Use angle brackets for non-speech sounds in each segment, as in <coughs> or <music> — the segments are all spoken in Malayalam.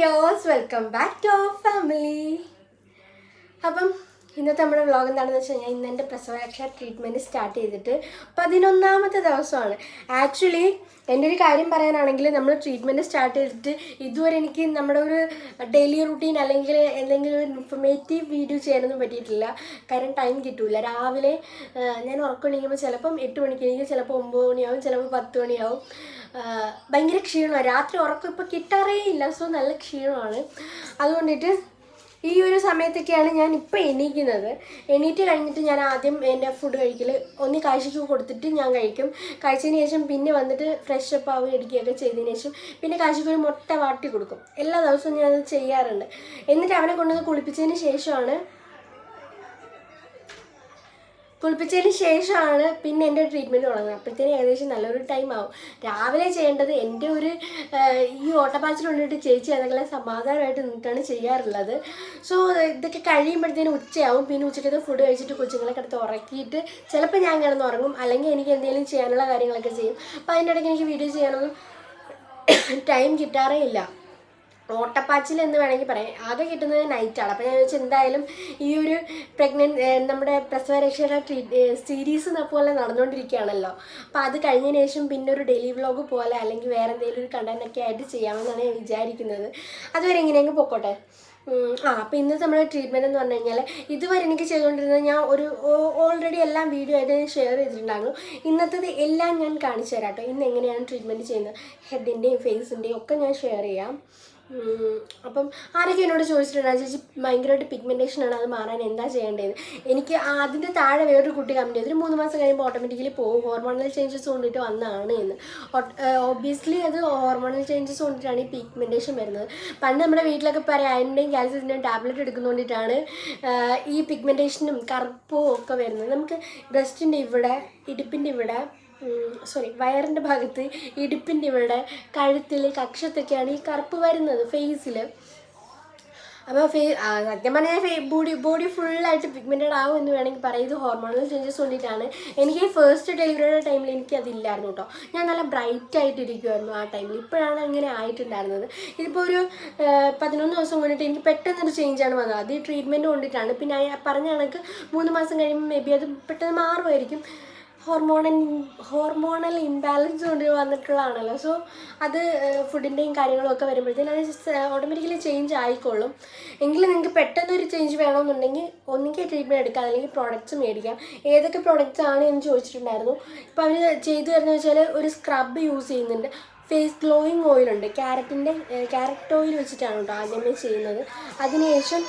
ഡിയോസ് welcome back to our family അപ്പം ഇന്നത്തെ നമ്മുടെ വ്ളോഗ് എന്താണെന്ന് വെച്ച് കഴിഞ്ഞാൽ ഇന്ന് എന്റെ പ്രസവരക്ഷ ട്രീറ്റ്മെന്റ് സ്റ്റാർട്ട് ചെയ്തിട്ട് പതിനൊന്നാമത്തെ ദിവസമാണ്. ആക്ച്വലി എന്റെ ഒരു കാര്യം പറയാനാണെങ്കിൽ നമ്മൾ ട്രീറ്റ്മെന്റ് സ്റ്റാർട്ട് ചെയ്തിട്ട് ഇതുവരെ എനിക്ക് നമ്മുടെ ഒരു ഡെയിലി റുട്ടീൻ അല്ലെങ്കിൽ എന്തെങ്കിലും ഒരു ഇൻഫർമേറ്റീവ് വീഡിയോ ചെയ്യാനൊന്നും പറ്റിയിട്ടില്ല. കാരണം ടൈം കിട്ടില്ല രാവിലെ ഞാൻ ഉറക്കണിക്കുമ്പോൾ ചിലപ്പം എട്ട് മണിക്ക് എനിക്ക് ചിലപ്പോൾ ഒമ്പത് മണിയാവും ചിലപ്പോൾ പത്ത് മണിയാവും. ഭയങ്കര ക്ഷീണമാണ്. രാത്രി ഉറക്കം ഇപ്പോൾ കിട്ടാറേ ഇല്ല. സോ നല്ല ക്ഷീണമാണ്. അതുകൊണ്ടിട്ട് ഈ ഒരു സമയത്തൊക്കെയാണ് ഞാൻ ഇപ്പോൾ എണീക്കുന്നത്. എണീറ്റ് കഴിഞ്ഞിട്ട് ഞാൻ ആദ്യം എന്റെ ഫുഡ് കഴിക്കൽ ഒന്ന് കാഴ്ചയ്ക്ക് കൊടുത്തിട്ട് ഞാൻ കഴിക്കും. കഴിച്ചതിന് ശേഷം പിന്നെ വന്നിട്ട് ഫ്രഷ് അപ്പ് ആവുകയും ഇടിക്കുകയൊക്കെ ചെയ്തതിന് ശേഷം പിന്നെ കാഴ്ചയ്ക്ക് ഒരു മുട്ട വാട്ടി കൊടുക്കും. എല്ലാ ദിവസവും ഞാനത് ചെയ്യാറുണ്ട്. എന്നിട്ട് അവനെ കൊണ്ടുവന്ന് കുളിപ്പിച്ചതിന് ശേഷമാണ് കുളിപ്പിച്ചതിന് ശേഷമാണ് പിന്നെ എന്റെ ട്രീറ്റ്മെന്റ് തുടങ്ങുന്നത്. അപ്പോഴത്തേനും ഏകദേശം നല്ലൊരു ടൈം ആവും. രാവിലെ ചെയ്യേണ്ടത് എന്റെ ഒരു ഈ ഓട്ടപ്പാച്ചിൽ കൊണ്ടിട്ട് ചേച്ചി അതെല്ലാം സമാധാനമായിട്ട് നിന്നിട്ടാണ് ചെയ്യാറുള്ളത്. സോ ഇതൊക്കെ കഴിയുമ്പോഴത്തേനും ഉച്ചയാവും. പിന്നെ ഉച്ചയ്ക്കത്തെ ഫുഡ് കഴിച്ചിട്ട് കൊച്ചുങ്ങളെ കിടത്ത് ഉറക്കിയിട്ട് ചിലപ്പോൾ ഞാൻ കിടന്ന് ഉറങ്ങും. അല്ലെങ്കിൽ എനിക്ക് എന്തെങ്കിലും ചെയ്യാനുള്ള കാര്യങ്ങളൊക്കെ ചെയ്യും. അപ്പോൾ അതിന്റെ ഇടയ്ക്ക് എനിക്ക് വീഡിയോ ചെയ്യാനൊന്നും <coughs> ടൈം കിട്ടാറേ ഇല്ല. ഓട്ടപ്പാച്ചിൽ എന്ന് വേണമെങ്കിൽ പറയാം. ആകെ കിട്ടുന്നത് നൈറ്റാണ് അപ്പോൾ ഞാൻ വെച്ചാൽ എന്തായാലും ഈ ഒരു പ്രഗ്നന്റ് നമ്മുടെ പ്രസവരക്ഷയുടെ ട്രീറ്റ് സീരീസ് പോലെ നടന്നുകൊണ്ടിരിക്കുകയാണല്ലോ. അപ്പോൾ അത് കഴിഞ്ഞതിന് ശേഷം പിന്നെ ഒരു ഡെയിലി വ്ലോഗ് പോലെ അല്ലെങ്കിൽ വേറെ എന്തെങ്കിലും ഒരു കണ്ടന്റൊക്കെ ആയിട്ട് ചെയ്യാമെന്നാണ് ഞാൻ വിചാരിക്കുന്നത്. അതുവരെ എങ്ങനെയെങ്കിലും പൊക്കോട്ടെ. ആ അപ്പോൾ ഇന്നത്തെ നമ്മുടെ ട്രീറ്റ്മെന്റ് എന്ന് പറഞ്ഞു കഴിഞ്ഞാൽ ഇതുവരെ എനിക്ക് ചെയ്തുകൊണ്ടിരുന്നത് ഞാൻ ഒരു ഓൾറെഡി എല്ലാം വീഡിയോ ആയിട്ട് ഷെയർ ചെയ്തിട്ടുണ്ടായിരുന്നു. ഇന്നത്തത് എല്ലാം ഞാൻ കാണിച്ചു തരാം കേട്ടോ. ഇന്ന് എങ്ങനെയാണ് ട്രീറ്റ്മെന്റ് ചെയ്യുന്നത്? ഹെഡിന്റെയും ഫേസിന്റെയും ഒക്കെ ഞാൻ ഷെയർ ചെയ്യാം. അപ്പം ആരൊക്കെ എന്നോട് ചോദിച്ചിട്ടുണ്ടായിരുന്നു ചേച്ചി ഭയങ്കരമായിട്ട് പിഗ്മെന്റേഷൻ ആണ് അത് മാറാൻ എന്താ ചെയ്യേണ്ടത്? എനിക്ക് അതിന്റെ താഴെ വേറൊരു കുട്ടി കമന്റ് ചെയ്തു ഒരു മൂന്ന് മാസം കഴിയുമ്പോൾ ഓട്ടോമാറ്റിക്കലി പോകും. ഹോർമോണൽ ചേഞ്ചസ് കൊണ്ടിട്ട് വന്നതാണ് എന്ന്. ഓബിയസ്ലി അത് ഹോർമോണൽ ചേഞ്ചസ് കൊണ്ടിട്ടാണ് ഈ പിഗ്മെന്റേഷൻ വരുന്നത്. പണ്ട് നമ്മുടെ വീട്ടിലൊക്കെ പറയാം അയണിന്റെയും കാൽസ്യത്തിന്റെയും ടാബ്ലറ്റ് എടുക്കുന്നതുകൊണ്ടിട്ടാണ് ഈ പിഗ്മെന്റേഷനും കറുപ്പും ഒക്കെ വരുന്നത്. നമുക്ക് ബ്രസ്റ്റിന്റെ ഇവിടെ ഇടുപ്പിന്റെ ഇവിടെ സോറി വയറിന്റെ ഭാഗത്ത് ഇടുപ്പിന്റെ ഇവിടെ കഴുത്തിൽ കക്ഷത്തൊക്കെയാണ് ഈ കറുപ്പ് വരുന്നത് ഫേസിൽ അപ്പോൾ ഫേ സത്യം പറഞ്ഞാൽ ഫേ ബോഡി ബോഡി ഫുള്ളായിട്ട് പിഗ്മെന്റഡ് ആവും എന്ന് വേണമെങ്കിൽ പറയാം. ഇത് ഹോർമോണൽ ചേഞ്ചസ് കൊണ്ടിട്ടാണ്. എനിക്ക് ഫസ്റ്റ് ഡെലിവറിയുടെ ടൈമിൽ എനിക്ക് അതില്ലായിരുന്നു കേട്ടോ ഞാൻ നല്ല ബ്രൈറ്റ് ആയിട്ട് ഇരിക്കുമായിരുന്നു ആ ടൈമിൽ ഇപ്പോഴാണ് അങ്ങനെ ആയിട്ടുണ്ടായിരുന്നത്. ഇതിപ്പോൾ ഒരു പതിനൊന്ന് ദിവസം കൊണ്ടിട്ട് എനിക്ക് പെട്ടെന്നൊരു ചേഞ്ചാണ് വന്നത്. അത് ഈ ട്രീറ്റ്മെന്റ് കൊണ്ടിട്ടാണ്. പിന്നെ പറഞ്ഞ കണക്ക് മൂന്ന് മാസം കഴിയുമ്പോൾ മേ ബി അത് പെട്ടെന്ന് മാറുമായിരിക്കും. ഹോർമോണൽ ഹോർമോണൽ ഇംബാലൻസ് കൊണ്ട് വന്നിട്ടുള്ളതാണല്ലോ. സോ അത് ഫുഡിന്റെയും കാര്യങ്ങളും ഒക്കെ വരുമ്പോഴത്തേക്കും അത് ഓട്ടോമാറ്റിക്കലി ചേഞ്ച് ആയിക്കോളും. എങ്കിലും നിങ്ങൾക്ക് പെട്ടെന്ന് ഒരു ചേഞ്ച് വേണമെന്നുണ്ടെങ്കിൽ ഒന്നുകിൽ ട്രീറ്റ്മെന്റ് എടുക്കാം അല്ലെങ്കിൽ പ്രോഡക്റ്റ്സ് മേടിക്കാം. ഏതൊക്കെ പ്രോഡക്റ്റ്സ് ആണ് എന്ന് ചോദിച്ചിട്ടുണ്ടായിരുന്നു. ഇപ്പോൾ അവർ ചെയ്തു തരുന്നത് വെച്ചാൽ ഒരു സ്ക്രബ് യൂസ് ചെയ്യുന്നുണ്ട്. ഫേസ് ഗ്ലോയിങ് ഓയിലുണ്ട് ക്യാരറ്റിന്റെ ക്യാരറ്റ് ഓയിൽ വെച്ചിട്ടാണ് കേട്ടോ ആദ്യമേ ചെയ്യുന്നത്. അതിനുശേഷം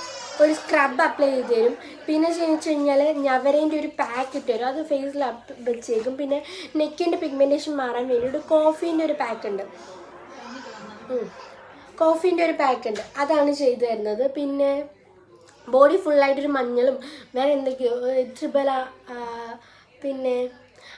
ഒരു സ്ക്രബ് അപ്ലൈ ചെയ്ത് തരും. പിന്നെ വെച്ച് കഴിഞ്ഞാൽ ഞവരേന്റെ ഒരു പാക്ക് ഇട്ട് തരും. അത് ഫേസിൽ വെച്ചേക്കും. പിന്നെ നെക്കിന്റെ പിഗ്മെന്റേഷൻ മാറാൻ വേണ്ടിയിട്ട് കോഫീന്റെ ഒരു പാക്ക് ഉണ്ട്. കോഫീന്റെ ഒരു പാക്ക് ഉണ്ട്. അതാണ് ചെയ്തു തരുന്നത്. പിന്നെ ബോഡി ഫുള്ളായിട്ടൊരു മഞ്ഞളും വേറെ എന്തൊക്കെയോ ത്രിബല പിന്നെ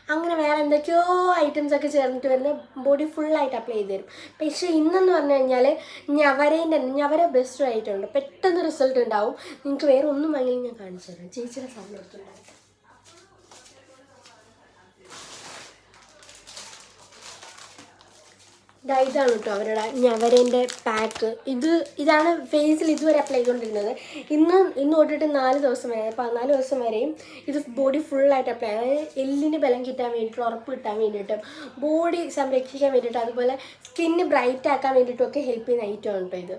അങ്ങനെ വേറെ എന്തൊക്കെയോ ഐറ്റംസ് ഒക്കെ ചേർന്നിട്ട് വരുന്ന ബോഡി ഫുള്ളായിട്ട് അപ്ലൈ ചെയ്ത് തരും. പക്ഷേ ഇന്നെന്ന് പറഞ്ഞു കഴിഞ്ഞാൽ ഞവരേന്റെ ഞവര ബെസ്റ്റ് ആയിട്ടുണ്ട്. പെട്ടെന്ന് റിസൾട്ട് ഉണ്ടാവും. നിങ്ങൾക്ക് വേറെ ഒന്നും വാങ്ങി ഞാൻ കാണിച്ചു തരാം. ചേച്ചിയുടെ ദാ ഇതാണ് കേട്ടോ അവരുടെ ഞവരേന്റെ പാക്ക് ഇത് ഇതാണ് ഫേസിൽ ഇതുവരെ അപ്ലൈ ചെയ്തുകൊണ്ടിരുന്നത് ഇന്ന് ഇന്ന് തൊട്ടിട്ട് നാല് ദിവസം വരെ പതിനാല് ദിവസം വരെയും ഇത് ബോഡി ഫുള്ളായിട്ട് അപ്ലൈ അതായത് എല്ലിന് ബലം കിട്ടാൻ വേണ്ടിയിട്ട് ഉറപ്പ് കിട്ടാൻ വേണ്ടിയിട്ടും ബോഡി സംരക്ഷിക്കാൻ വേണ്ടിയിട്ട് അതുപോലെ സ്കിന്ന് ബ്രൈറ്റ് ആക്കാൻ വേണ്ടിയിട്ടും ഒക്കെ ഹെൽപ്പ് ചെയ്യുന്ന ഐറ്റമാണ് കേട്ടോ ഇത്.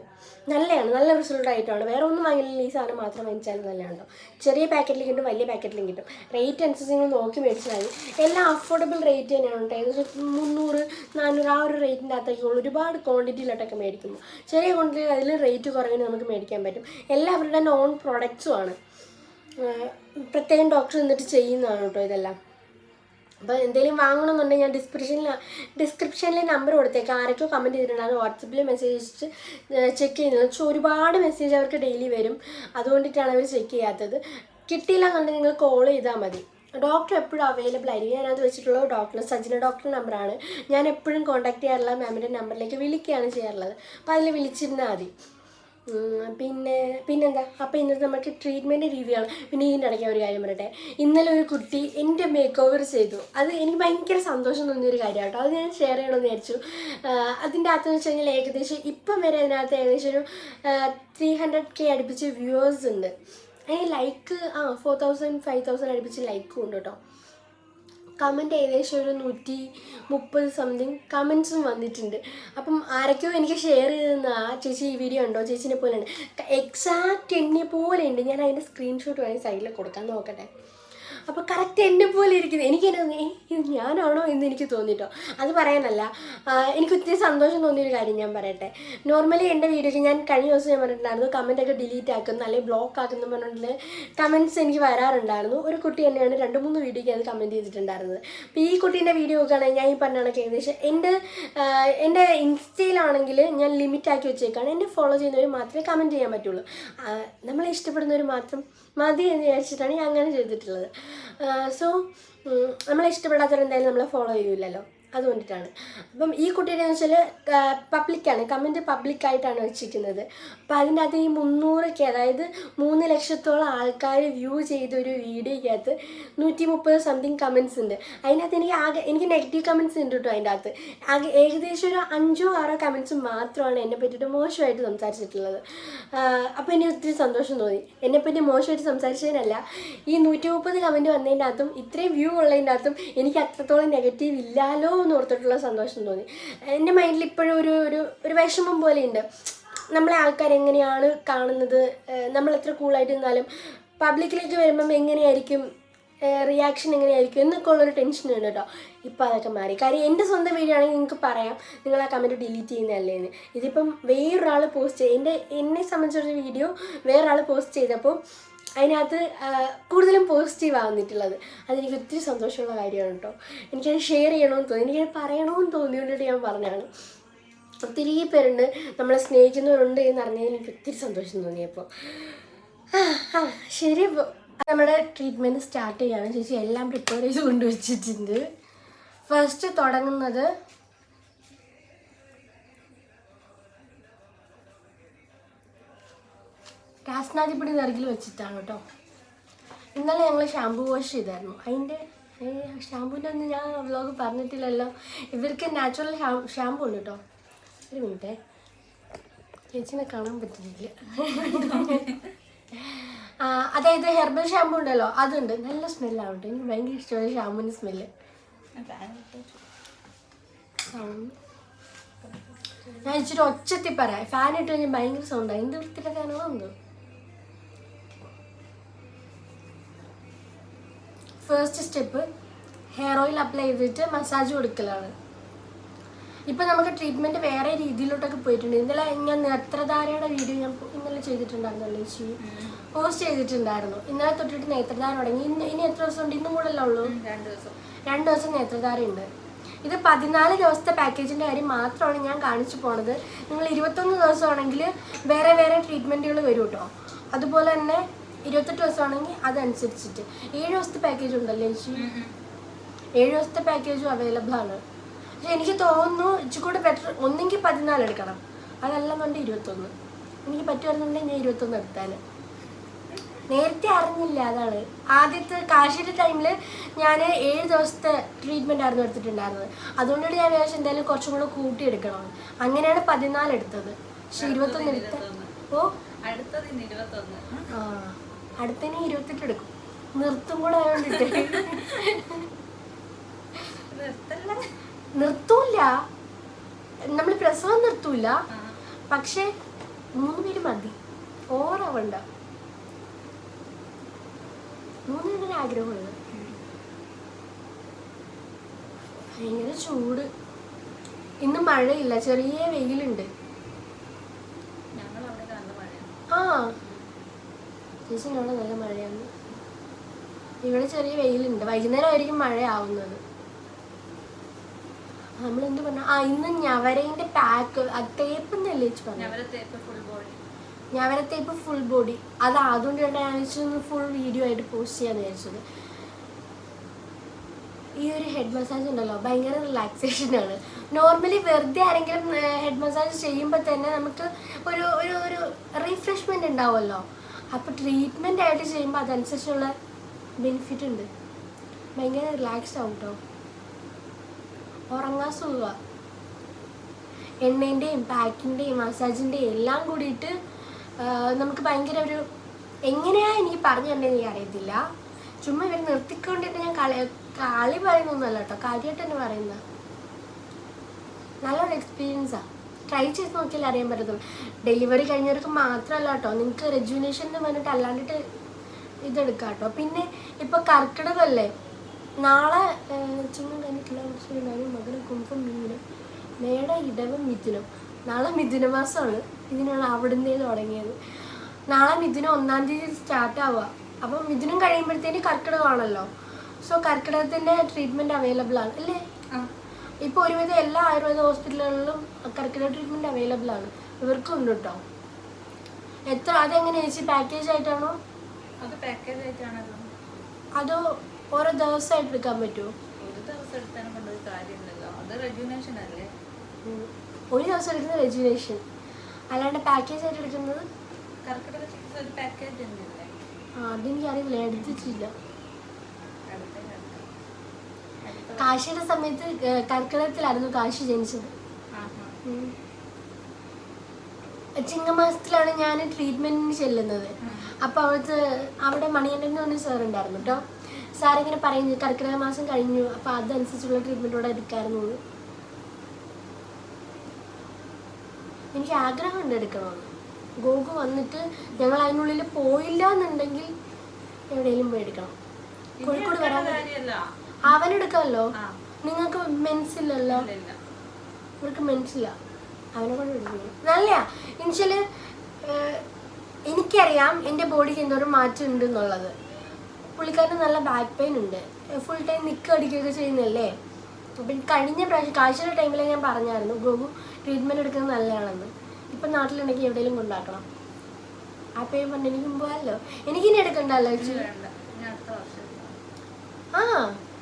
നല്ലതാണ് നല്ല റിസൾട്ട് ആയിട്ടാണ് വേറെ ഒന്നും വാങ്ങില്ല ഈ സാധനം മാത്രം വാങ്ങിച്ചാലും നല്ലതാണോ ചെറിയ പാക്കറ്റിലും കിട്ടും വലിയ പാക്കറ്റിലും കിട്ടും. റേറ്റ് അനുസരിച്ച് നിങ്ങൾ നോക്കി മേടിച്ചാൽ മതി. എല്ലാം അഫോർഡബിൾ റേറ്റ് തന്നെയാണ് കേട്ടോ ഏകദേശം മുന്നൂറ് നാനൂറ് ആ ഒരു റേറ്റിന്റെ അകത്തേക്കുള്ള ഒരുപാട് ക്വാണ്ടിറ്റിയിലോട്ടൊക്കെ മേടിക്കുന്നു. ചെറിയ ക്വാണ്ടിറ്റിയിൽ അതിൽ റേറ്റ് കുറവിന് നമുക്ക് മേടിക്കാൻ പറ്റും. എല്ലാവരുടെ നോൺ പ്രോഡക്റ്റ്സും ആണ്. പ്രത്യേകം ഡോക്ടർ എന്നിട്ട് ചെയ്യുന്നതാണ് കേട്ടോ ഇതെല്ലാം. അപ്പോൾ എന്തെങ്കിലും വാങ്ങണമെന്നുണ്ടെങ്കിൽ ഞാൻ ഡിസ്ക്രിപ്ഷനിൽ ഡിസ്ക്രിപ്ഷനിൽ നമ്പർ കൊടുത്തേക്കാം. ആരൊക്കെയോ കമന്റ് ചെയ്തിട്ടുണ്ടായിരുന്നു വാട്സപ്പിൽ മെസ്സേജ് അയച്ചിട്ട് ചെക്ക് ചെയ്യുന്നത് പക്ഷേ ഒരുപാട് മെസ്സേജ് അവർക്ക് ഡെയിലി വരും. അതുകൊണ്ടിട്ടാണ് അവർ ചെക്ക് ചെയ്യാത്തത്. കിട്ടിയില്ല എന്നുണ്ടെങ്കിൽ നിങ്ങൾ കോൾ ചെയ്താൽ മതി. ഡോക്ടർ എപ്പോഴും അവൈലബിൾ ആയിരിക്കും. ഞാനത് വെച്ചിട്ടുള്ളത് ഡോക്ടർ സജിന ഡോക്ടർ നമ്പറാണ് ഞാൻ എപ്പോഴും കോൺടാക്ട് ചെയ്യാറുള്ള മാമിന്റെ നമ്പറിലേക്ക് വിളിക്കുകയാണ് ചെയ്യാറുള്ളത്. അപ്പോൾ അതിൽ വിളിച്ചിരുന്നാൽ മതി. പിന്നെ പിന്നെന്താ? അപ്പോൾ ഇന്നത്തെ നമുക്ക് ട്രീറ്റ്മെന്റ് രീതിയാണ് പിന്നെ ഇതിന്റെ ഇടയ്ക്ക് ഒരു കാര്യം പറയട്ടെ. ഇന്നലെ ഒരു കുട്ടി എന്റെ മേക്ക് ഓവർ ചെയ്തു. അത് എനിക്ക് ഭയങ്കര സന്തോഷം തോന്നിയൊരു കാര്യമാണ് കേട്ടോ. അത് ഞാൻ ഷെയർ ചെയ്യണമെന്ന് വിചാരിച്ചു. അതിന്റെ അകത്ത് വെച്ച് കഴിഞ്ഞാൽ ഏകദേശം ഇപ്പം വരെ അതിനകത്ത് ഏകദേശം ഒരു ത്രീ ഹൺഡ്രഡ് കെ അടുപ്പിച്ച് വ്യൂവേഴ്സ് ഉണ്ട്. അതിന് ലൈക്ക് ആ ഫോർ തൗസൻഡ് ഫൈവ് തൗസൻഡ് അടുപ്പിച്ച് ലൈക്കും ഉണ്ട് കേട്ടോ കമന്റ് ഏകദേശം ഒരു നൂറ്റി മുപ്പത് സംതിങ് കമൻസും വന്നിട്ടുണ്ട്. അപ്പം ആരൊക്കെയോ എനിക്ക് ഷെയർ ചെയ്തെന്ന് ആ ചേച്ചി ഈ വീഡിയോ ഉണ്ടോ ചേച്ചിനെ പോലെ ഉണ്ട്. എക്സാക്റ്റ് എന്നെ പോലെ ഉണ്ട്. ഞാൻ അതിന്റെ സ്ക്രീൻഷോട്ട് വേണമെങ്കിൽ സൈഡിൽ കൊടുക്കാൻ നോക്കട്ടെ. അപ്പോൾ കറക്റ്റ് എന്നെ പോലെ ഇരിക്കുന്നത് എനിക്ക് എന്നെ ഞാനാണോ എന്ന് എനിക്ക് തോന്നിയിട്ടോ അത് പറയാനല്ല. എനിക്ക് ഒത്തിരി സന്തോഷം തോന്നിയൊരു കാര്യം ഞാൻ പറയട്ടെ. നോർമലി എന്റെ വീഡിയോയ്ക്ക് ഞാൻ കഴിഞ്ഞ ദിവസം ഞാൻ പറഞ്ഞിട്ടുണ്ടായിരുന്നു കമന്റൊക്കെ ഡിലീറ്റ് ആക്കുന്ന അല്ലെങ്കിൽ ബ്ലോക്ക് ആക്കുന്ന പറഞ്ഞിട്ടുണ്ടെങ്കിൽ കമന്റ്സ് എനിക്ക് വരാറുണ്ടായിരുന്നു. ഒരു കുട്ടി തന്നെയാണ് രണ്ട് മൂന്ന് വീഡിയോയ്ക്ക് അത് കമന്റ് ചെയ്തിട്ടുണ്ടായിരുന്നത്. അപ്പോൾ ഈ കുട്ടീന്റെ വീഡിയോ നോക്കുകയാണെങ്കിൽ ഞാൻ ഈ പറഞ്ഞ കണക്ക് ഏകദേശം എന്റെ എന്റെ ഇൻസ്റ്റയിലാണെങ്കിൽ ഞാൻ ലിമിറ്റ് ആക്കി വെച്ചേക്കാണ്. എന്നെ ഫോളോ ചെയ്യുന്നവർ മാത്രമേ കമന്റ് ചെയ്യാൻ പറ്റുള്ളൂ. നമ്മളെ ഇഷ്ടപ്പെടുന്നവർ മാത്രം മതി എന്ന് വിചാരിച്ചിട്ടാണ് ഞാൻ അങ്ങനെ ചെയ്തിട്ടുള്ളത്. സോ നമ്മളെ ഇഷ്ടപ്പെടാത്തവരെന്തായാലും നമ്മളെ ഫോളോ ചെയ്യില്ലല്ലോ അതുകൊണ്ടിട്ടാണ് അപ്പം ഈ കുട്ടീനെ വെച്ചാൽ പബ്ലിക്കാണ് കമന്റ് പബ്ലിക്കായിട്ടാണ് വെച്ചിരിക്കുന്നത്. അപ്പോൾ അതിന്റെ അകത്ത് ഈ മുന്നൂറൊക്കെ അതായത് മൂന്ന് ലക്ഷത്തോളം ആൾക്കാർ വ്യൂ ചെയ്ത ഒരു വീഡിയോയ്ക്കകത്ത് നൂറ്റി മുപ്പത് സംതിങ് കമൻസ് ഉണ്ട്. അതിനകത്ത് എനിക്ക് ആകെ എനിക്ക് നെഗറ്റീവ് കമൻസ് ഉണ്ട് കേട്ടോ അതിന്റെ അകത്ത് ആകെ ഏകദേശം ഒരു അഞ്ചോ ആറോ കമൻസ് മാത്രമാണ് എന്നെ പറ്റിയിട്ട് മോശമായിട്ട് സംസാരിച്ചിട്ടുള്ളത്. അപ്പോൾ എനിക്ക് ഒത്തിരി സന്തോഷം തോന്നി. എന്നെപ്പറ്റി മോശമായിട്ട് സംസാരിച്ചതിനല്ല. ഈ നൂറ്റി മുപ്പത് കമന്റ് വന്നതിന്റെ അകത്തും ഇത്രയും വ്യൂ ഉള്ളതിന്റെ അകത്തും എനിക്ക് അത്രത്തോളം നെഗറ്റീവ് ഇല്ലാലോ എന്ന് ഓർത്തിട്ടുള്ള സന്തോഷം തോന്നി. എന്റെ മൈൻഡിൽ ഇപ്പോഴും ഒരു ഒരു ഒരു വിഷമം പോലെയുണ്ട്. നമ്മളെ ആൾക്കാർ എങ്ങനെയാണ് കാണുന്നത് നമ്മൾ എത്ര കൂളായിട്ട് നിന്നാലും പബ്ലിക്കിലേക്ക് വരുമ്പം എങ്ങനെയായിരിക്കും? റിയാക്ഷൻ എങ്ങനെയായിരിക്കും? എന്നൊക്കെ ഉള്ളൊരു ടെൻഷൻ ഉണ്ട് കേട്ടോ. ഇപ്പോൾ അതൊക്കെ മാറി. കാര്യം എന്റെ സ്വന്തം വീഡിയോ ആണെങ്കിൽ നിങ്ങൾക്ക് പറയാം. നിങ്ങൾ ആ കമന്റ് ഡിലീറ്റ് ചെയ്യുന്നതല്ലേ എന്ന്. ഇതിപ്പം വേറൊരാൾ പോസ്റ്റ് ചെയ്ത് എന്റെ എന്നെ സംബന്ധിച്ചൊരു വീഡിയോ വേറൊരാൾ പോസ്റ്റ് ചെയ്തപ്പോൾ അതിനകത്ത് കൂടുതലും പോസിറ്റീവ് ആവുന്നിട്ടുള്ളത്. അതെനിക്ക് ഒത്തിരി സന്തോഷമുള്ള കാര്യമാണ് കേട്ടോ എനിക്കത് ഷെയർ ചെയ്യണമെന്ന് തോന്നി. എനിക്കത് പറയണമെന്ന് തോന്നിയോണ്ടിട്ട് ഞാൻ പറഞ്ഞതാണ്. ഒത്തിരി പേരുണ്ട് നമ്മളെ സ്നേഹിക്കുന്നവരുണ്ട് എന്ന് അറിഞ്ഞതിൽ എനിക്ക് ഒത്തിരി സന്തോഷം തോന്നിയപ്പോൾ. ശരി നമ്മുടെ ട്രീറ്റ്മെന്റ് സ്റ്റാർട്ട് ചെയ്യാണ്. ചേച്ചി എല്ലാം പ്രിപ്പയർ ചെയ്ത് കൊണ്ടുവച്ചിട്ടുണ്ട്. ഫസ്റ്റ് തുടങ്ങുന്നത് രാസ്നാദിപ്പൊടി നിറകിൽ വെച്ചിട്ടാണ് കേട്ടോ. ഇന്നലെ ഞങ്ങൾ ഷാമ്പു വാഷ് ചെയ്തായിരുന്നു. അതിന്റെ ഷാമ്പൂന്റെ ഒന്നും ഞാൻ വ്ലോഗ് പറഞ്ഞിട്ടില്ലല്ലോ. ഇവർക്ക് നാച്ചുറൽ ഷാമ്പു ഉണ്ട് കേട്ടോ. ഒരു മിനിറ്റേ. ചേച്ചിനെ കാണാൻ പറ്റുന്നില്ല അതായത് ഹെർബൽ ഷാമ്പു ഉണ്ടല്ലോ അതുണ്ട്. നല്ല സ്മെല്ലാണ് കേട്ടോ. എനിക്ക് ഭയങ്കര ഇഷ്ടമായ ഷാമ്പുവിന്റെ സ്മെല്ല് ഞാൻ ഇച്ചിരി ഒച്ചത്തിൽ പറയാം. ഫാൻ ഇട്ട് കഴിഞ്ഞാൽ ഭയങ്കര സൗണ്ടാണ് എന്ത് വൃത്തിയുടെ ഫാനാണോ എന്തോ first step hair oil apply ചെയ്തിട്ട് മസാജ് കൊടുക്കലാണ്. ഇപ്പം നമുക്ക് ട്രീറ്റ്മെന്റ് വേറെ രീതിയിലോട്ടൊക്കെ പോയിട്ടുണ്ട്. ഇന്നലെ ഞാൻ നേത്രധാരയുടെ വീഡിയോ ഞാൻ ഇന്നലെ ചെയ്തിട്ടുണ്ടായിരുന്നല്ലോ ചേച്ചി. പോസ്റ്റ് ചെയ്തിട്ടുണ്ടായിരുന്നു. ഇന്നലെ തൊട്ടിട്ട് നേത്രധാര തുടങ്ങി. ഇന്ന് ഇനി എത്ര ദിവസം ഉണ്ട്? ഇന്നും കൂടെ അല്ലേ ഉള്ളൂ രണ്ട് ദിവസം. രണ്ട് ദിവസം നേത്രധാര ഉണ്ട് ഇത് പതിനാല് ദിവസത്തെ പാക്കേജിന്റെ കാര്യം മാത്രമാണ് ഞാൻ കാണിച്ചു പോണത്. നിങ്ങൾ ഇരുപത്തൊന്ന് ദിവസമാണെങ്കിൽ വേറെ വേറെ ട്രീറ്റ്മെന്റുകൾ വരും കേട്ടോ അതുപോലെ തന്നെ ഇരുപത്തെട്ട് ദിവസമാണെങ്കിൽ അതനുസരിച്ചിട്ട്. ഏഴ് ദിവസത്തെ പാക്കേജ് ഉണ്ടല്ലോ ചേച്ചി? ഏഴ് ദിവസത്തെ പാക്കേജും അവൈലബിൾ ആണ്. പക്ഷെ എനിക്ക് തോന്നുന്നു ഇച്ചിക്കൂടെ ബെറ്റർ ഒന്നെങ്കിൽ പതിനാല് എടുക്കണം. അതല്ലെന്നുണ്ട് ഇരുപത്തൊന്ന്. എനിക്ക് പറ്റുമായിരുന്നുണ്ടെങ്കിൽ ഞാൻ ഇരുപത്തൊന്ന് എടുത്താൽ നേരത്തെ അറിഞ്ഞില്ല അതാണ്. ആദ്യത്തെ കാശിയുടെ ടൈമിൽ ഞാൻ ഏഴ് ദിവസത്തെ ട്രീറ്റ്മെന്റ് ആയിരുന്നു എടുത്തിട്ടുണ്ടായിരുന്നത്. അതുകൊണ്ടാണ് ഞാൻ വിചാരിച്ചു എന്തായാലും കുറച്ചും കൂടെ കൂട്ടിയെടുക്കണം. അങ്ങനെയാണ് പതിനാല് എടുത്തത്. പക്ഷെ ഇരുപത്തൊന്ന് എടുത്ത. ഓ. അടുത്തത് ഇരുപത്തൊന്ന്. ആ. അടുത്തതിന് ഇരുപത്തെട്ട് എടുക്കും. നിർത്തും കൂടെ ആയതുകൊണ്ടിട്ട് നിർത്തല്ല. നിർത്തൂല നമ്മൾ പ്രസവം നിർത്തൂല പക്ഷെ മൂന്ന് പേര് മതി. ഓറാവണ്ട മൂന്ന് പേരുടെ ആഗ്രഹമുള്ളത്. ഭയങ്കര ചൂട്. ഇന്ന് മഴയില്ല. ചെറിയ വെയിലുണ്ട്. ആ. ചേച്ചി ഇവിടെ നല്ല മഴയാണ്. ഇവിടെ ചെറിയ വെയിലുണ്ട്. വൈകുന്നേരം ആയിരിക്കും മഴയാവുന്നത്. നമ്മൾ എന്ത് പറഞ്ഞ? ആ ഇന്ന് ഞവരേന്റെ പാക്ക് തേപ്പ് എന്നല്ലേ ചേച്ചി പറഞ്ഞു? ഞവരെ തേപ്പ് ഫുൾ ബോഡി ഞവര തേപ്പ് ഫുൾ ബോഡി അത് അതുകൊണ്ട് ഞാൻ വെച്ചൊന്ന് ഫുൾ വീഡിയോ ആയിട്ട് പോസ്റ്റ് ചെയ്യാന്ന് വിചാരിച്ചത്. ഈ ഒരു ഹെഡ് മസാജ് ഉണ്ടല്ലോ ഭയങ്കര റിലാക്സേഷൻ ആണ്. നോർമലി വെറുതെ ആരെങ്കിലും ഹെഡ് മസാജ് ചെയ്യുമ്പോൾ തന്നെ നമുക്ക് ഒരു ഒരു ഒരു റീഫ്രഷ്മെന്റ് ഉണ്ടാവുമല്ലോ. അപ്പോൾ ട്രീറ്റ്മെന്റ് ആയിട്ട് ചെയ്യുമ്പോൾ അതനുസരിച്ചുള്ള ബെനിഫിറ്റ് ഉണ്ട്. ഭയങ്കര റിലാക്സ് ആവും കേട്ടോ ഉറങ്ങാൻ സുഖ എണ്ണേന്റെയും പാക്കിന്റെയും മസാജിന്റെയും എല്ലാം കൂടിയിട്ട് നമുക്ക് ഭയങ്കര ഒരു എങ്ങനെയാ എനിക്ക് പറഞ്ഞു തരേണ്ടത് എനിക്ക് അറിയത്തില്ല. ചുമ്മാ ഇവർ നിർത്തിക്കൊണ്ടിട്ട് ഞാൻ കളി കളി പറയുന്നൊന്നുമല്ല കേട്ടോ കാര്യമായിട്ട് തന്നെ പറയുന്ന നല്ലൊരു എക്സ്പീരിയൻസാണ് ട്രൈ ചെയ്ത് നോക്കിയാൽ അറിയാൻ പറ്റത്തുള്ളൂ. ഡെലിവറി കഴിഞ്ഞവർക്ക് മാത്രമല്ല കേട്ടോ. നിങ്ങൾക്ക് റെജുനേഷൻ എന്ന് പറഞ്ഞിട്ട് അല്ലാണ്ടിട്ട് ഇതെടുക്കാം കേട്ടോ പിന്നെ ഇപ്പോൾ കർക്കിടകമല്ലേ നാളെ ചിങ്ങം കഴിഞ്ഞിട്ടുള്ള വർഷം മകന് കുംഭം മീനും മേട ഇടവം മിഥുനം. നാളെ മിഥുന മാസമാണ് ഇതിനാണ് അവിടുന്ന് തുടങ്ങിയത്. നാളെ മിഥുനം ഒന്നാം തീയതി സ്റ്റാർട്ട് ആവുക. അപ്പം മിഥുനം കഴിയുമ്പോഴത്തേന് കർക്കിടകമാണല്ലോ. സോ കർക്കിടകത്തിന്റെ ട്രീറ്റ്മെന്റ് അവൈലബിൾ ആണ്. അല്ലേ? ഇപ്പോൾ ഒരുവിധം എല്ലാ ആയുർവേദ ഹോസ്പിറ്റലുകളിലും കർക്കിടക ട്രീറ്റ്മെന്റ് അവൈലബിൾ ആണ്. ഇവർക്കും ഉണ്ട് കേട്ടോ എത്ര അതെങ്ങനെ ചേച്ചി പാക്കേജ് ആയിട്ടാണോ? അത് പാക്കേജ് ആയിട്ടാണല്ലോ അതോ. ഓരോ ദിവസമായിട്ട് എടുക്കാൻ പറ്റുമോ ഒരു ദിവസം എടുക്കുന്നത് കൊണ്ടൊരു കാര്യമുണ്ടല്ലോ അത് റെജുനേഷൻ അല്ലേ? ഒരു ദിവസം എടുക്കുന്ന റെജുവേഷൻ അല്ലാണ്ട് പാക്കേജ് ആയിട്ട് എടുക്കുന്നത്? കർക്കിടകത്തിൽ ഒരു പാക്കേജ് തന്നെയല്ലേ? ആ അതെനിക്ക് അറിയില്ല എടുത്തിട്ടില്ല അടുത്ത അടുത്ത അടുത്ത കാശിയുടെ സമയത്ത് കർക്കിടകത്തിലായിരുന്നു കാശി ജനിച്ചത്. ചിങ്ങമാസത്തിലാണ് ഞാൻ ട്രീറ്റ്മെന്റിന് ചെല്ലുന്നത്. അപ്പൊ അവിടുത്തെ അവിടെ എന്ന് പറഞ്ഞ സാർ ഉണ്ടായിരുന്നു കേട്ടോ സാർ ഇങ്ങനെ പറയുന്നു കർക്കിടക മാസം കഴിഞ്ഞു അപ്പൊ അതനുസരിച്ചുള്ള ട്രീറ്റ്മെന്റോടെ എന്ന്. എനിക്ക് ആഗ്രഹമുണ്ട് എടുക്കണമെന്ന്. ഗോഗു വന്നിട്ട് ഞങ്ങൾ അതിനുള്ളിൽ പോയില്ല എന്നുണ്ടെങ്കിൽ എവിടെയെങ്കിലും പോയി എടുക്കണം. കോഴിക്കോട് വരാൻ അവനെടുക്കാമല്ലോ? നിങ്ങൾക്ക് മെൻസില്ലല്ലോ ഇവർക്ക് മനസ്സില്ല അവനെ കൊണ്ട് എടുക്കുന്നു നല്ലയാ. എന്നുവെച്ചാൽ എനിക്കറിയാം എന്റെ ബോഡിക്ക് എന്തോരം മാറ്റം ഉണ്ട് എന്നുള്ളത് പുള്ളിക്കാരന് നല്ല ബാക്ക് പെയിൻ ഉണ്ട്. ഫുൾ ടൈം നിൽക്കുക അടിക്കുകയൊക്കെ ചെയ്യുന്നല്ലേ അപ്പം കഴിഞ്ഞ പ്രാവശ്യം കാഴ്ചയുടെ ടൈമിൽ ഞാൻ പറഞ്ഞായിരുന്നു ഗോപു ട്രീറ്റ്മെന്റ് എടുക്കുന്നത് നല്ലതാണെന്ന്. ഇപ്പം നാട്ടിലുണ്ടെങ്കിൽ എവിടെയെങ്കിലും കൊണ്ടാക്കണം. ആ പേര് പറഞ്ഞു എനിക്ക് പോകാമല്ലോ. എനിക്കിനി എടുക്കണ്ടല്ലോ ആ.